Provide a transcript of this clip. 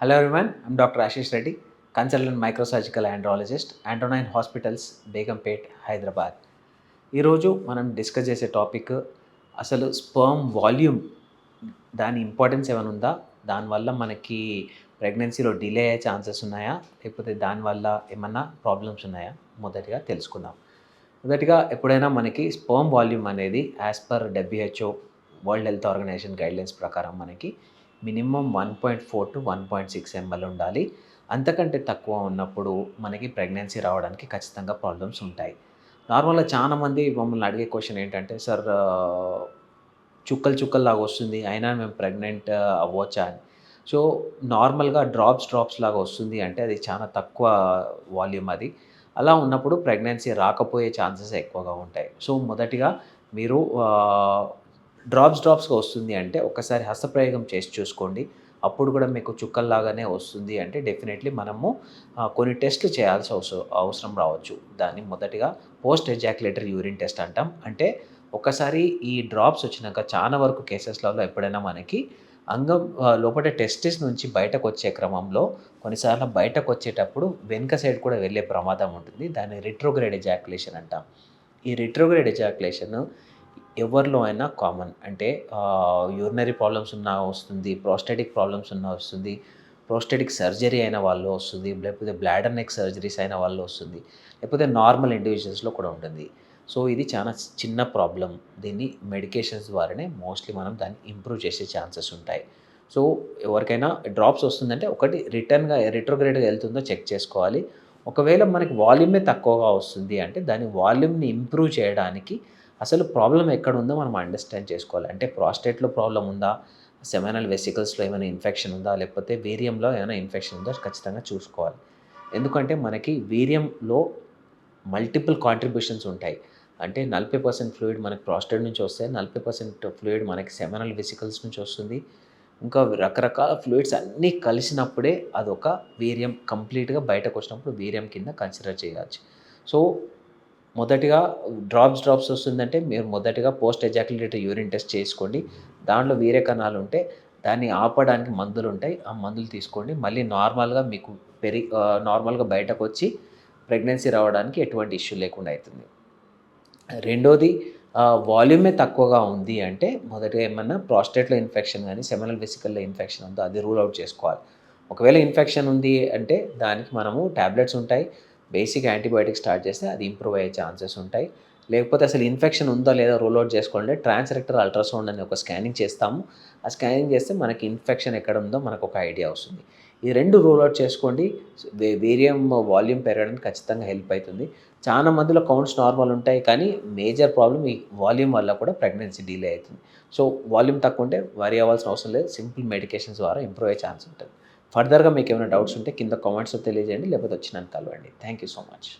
Hello everyone I'm doctor Ashish Reddy consultant microsurgical andrologist Antonine hospitals Begumpet Hyderabad ఈరోజు మనం discuss చేసే topic అసలు sperm volume దాని importance ఏమైనా ఉందా? దానివల్ల మనకి ప్రెగ్నెన్సీలో డిలే అయ్యే ఛాన్సెస్ ఉన్నాయా? లేకపోతే దానివల్ల ఏమన్నా ప్రాబ్లమ్స్ ఉన్నాయా? మొదటిగా తెలుసుకుందాం. మొదటిగా ఎప్పుడైనా మనకి స్పర్మ్ వాల్యూమ్ అనేది as per WHO world health organization guidelines ప్రకారం మనకి minimum one point four to one point six ml ఉండాలి. అంతకంటే తక్కువ ఉన్నప్పుడు మనకి ప్రెగ్నెన్సీ రావడానికి ఖచ్చితంగా ప్రాబ్లమ్స్ ఉంటాయి. నార్మల్గా చాలామంది మమ్మల్ని అడిగే క్వశ్చన్ ఏంటంటే సార్ చుక్కలు చుక్కలు లాగా వస్తుంది అయినా మేము ప్రెగ్నెంట్ అవ్వచ్చా అని? సో నార్మల్గా డ్రాప్స్ డ్రాప్స్ లాగా వస్తుంది అంటే అది చాలా తక్కువ వాల్యూమ్ అది. అలా ఉన్నప్పుడు ప్రెగ్నెన్సీ రాకపోయే ఛాన్సెస్ ఎక్కువగా ఉంటాయి. సో మొదటిగా మీరు డ్రాప్స్ డ్రాప్స్గా వస్తుంది అంటే ఒకసారి హస్తప్రయోగం చేసి చూసుకోండి. అప్పుడు కూడా మీకు చుక్కల్లాగానే వస్తుంది అంటే డెఫినెట్లీ మనము కొన్ని టెస్ట్లు చేయాల్సి అవసరం అవసరం రావచ్చు. దాన్ని మొదటిగా పోస్ట్ ఎజాక్యులేటర్ యూరిన్ టెస్ట్ అంటాం. అంటే ఒకసారి ఈ డ్రాప్స్ వచ్చినాక చాలా వరకు కేసెస్లలో ఎప్పుడైనా మనకి అంగం లోపల టెస్టిస్ నుంచి బయటకు వచ్చే క్రమంలో కొన్నిసార్లు బయటకు వచ్చేటప్పుడు వెనుక సైడ్ కూడా వెళ్ళే ప్రమాదం ఉంటుంది. దాన్ని రిట్రోగ్రేడ్ ఎజాక్యులేషన్ అంటాం. ఈ రిట్రోగ్రేడ్ ఎజాక్యులేషన్ ఎవరిలో అయినా కామన్. అంటే యూరినరీ ప్రాబ్లమ్స్ ఉన్న వస్తుంది ప్రోస్టెటిక్ ప్రాబ్లమ్స్ ఉన్న వస్తుంది ప్రోస్టెటిక్ సర్జరీ అయిన వాళ్ళు వస్తుంది లేకపోతే బ్లాడర్ నెక్ సర్జరీస్ అయిన వాళ్ళు వస్తుంది లేకపోతే నార్మల్ ఇండివిజువల్స్లో కూడా ఉంటుంది. సో ఇది చాలా చిన్న ప్రాబ్లం దీన్ని మెడికేషన్స్ ద్వారానే మోస్ట్లీ మనం దాన్ని ఇంప్రూవ్ చేసే ఛాన్సెస్ ఉంటాయి. సో ఎవరికైనా డ్రాప్స్ వస్తుందంటే ఒకటి రిటర్న్గా రిట్రోగ్రేడ్గా వెళ్తుందో చెక్ చేసుకోవాలి. ఒకవేళ మనకి వాల్యూమే తక్కువగా వస్తుంది అంటే దాని వాల్యూమ్ని ఇంప్రూవ్ చేయడానికి అసలు ప్రాబ్లం ఎక్కడ ఉందో మనం అండర్స్టాండ్ చేసుకోవాలి. అంటే ప్రాస్టేట్లో ప్రాబ్లం ఉందా? సెమెనల్ వెసికల్స్లో ఏమైనా ఇన్ఫెక్షన్ ఉందా? లేకపోతే వీర్యంలో ఏమైనా ఇన్ఫెక్షన్ ఉందో? ఖచ్చితంగా చూసుకోవాలి. ఎందుకంటే మనకి వీర్యంలో మల్టిపుల్ కాంట్రిబ్యూషన్స్ ఉంటాయి. అంటే నలభై పర్సెంట్ ఫ్లూయిడ్ మనకి ప్రాస్టేట్ నుంచి వస్తే నలభై పర్సెంట్ ఫ్లూయిడ్ మనకి సెమినల్ వెసికల్స్ నుంచి వస్తుంది. ఇంకా రకరకాల ఫ్లూయిడ్స్ అన్నీ కలిసినప్పుడే అదొక వీర్యం కంప్లీట్గా బయటకు వచ్చినప్పుడు వీర్యం కింద కన్సిడర్ చేయవచ్చు సో మొదటిగా డ్రాప్స్ డ్రాప్స్ వస్తుందంటే మీరు మొదటిగా పోస్ట్ ఎజాక్యులేటరీ యూరిన్ టెస్ట్ చేసుకోండి. దాంట్లో వేరే కణాలు ఉంటే దాన్ని ఆపడానికి మందులు ఉంటాయి. ఆ మందులు తీసుకోండి. మళ్ళీ నార్మల్గా మీకు పెరి నార్మల్గా బయటకు వచ్చి ప్రెగ్నెన్సీ రావడానికి ఎటువంటి ఇష్యూ లేకుండా అవుతుంది. రెండోది వాల్యూమే తక్కువగా ఉంది అంటే మొదటిగా ఏమన్నా ప్రాస్టేట్లో ఇన్ఫెక్షన్ కానీ సెమినల్ వెసికల్లో ఇన్ఫెక్షన్ ఉందో అది రూల్ అవుట్ చేసుకోవాలి. ఒకవేళ ఇన్ఫెక్షన్ ఉంది అంటే దానికి మనము ట్యాబ్లెట్స్ ఉంటాయి. బేసిక్ యాంటీబయాటిక్ స్టార్ట్ చేస్తే అది ఇంప్రూవ్ అయ్యే ఛాన్సెస్ ఉంటాయి. లేకపోతే అసలు ఇన్ఫెక్షన్ ఉందో లేదా రూల్ అవుట్ చేసుకోండి. ట్రాన్స్రెక్టర్ అల్ట్రాసౌండ్ అని ఒక స్కానింగ్ చేస్తాము. ఆ స్కానింగ్ చేస్తే మనకి ఇన్ఫెక్షన్ ఎక్కడ ఉందో మనకు ఒక ఐడియా వస్తుంది. ఈ రెండు రూల్ అవుట్ చేసుకోండి. వేరియం వాల్యూమ్ పెరగడానికి ఖచ్చితంగా హెల్ప్ అవుతుంది. చాలా మందిలో కౌంట్స్ నార్మల్ ఉంటాయి కానీ మేజర్ ప్రాబ్లం ఈ వాల్యూమ్ వల్ల కూడా ప్రెగ్నెన్సీ డిలే అవుతుంది. సో వాల్యూమ్ తక్కువ ఉంటే వరి అవ్వాల్సిన అవసరం లేదు. సింపుల్ మెడికేషన్స్ ద్వారా ఇంప్రూవ్ అయ్యే ఛాన్స్ ఉంటుంది. ఫర్దర్గా మీకు ఏమైనా డౌట్స్ ఉంటే కింద కామెంట్స్లో తెలియజేయండి లేకపోతే వచ్చినాను కలవండి థ్యాంక్ యూ సో మచ్.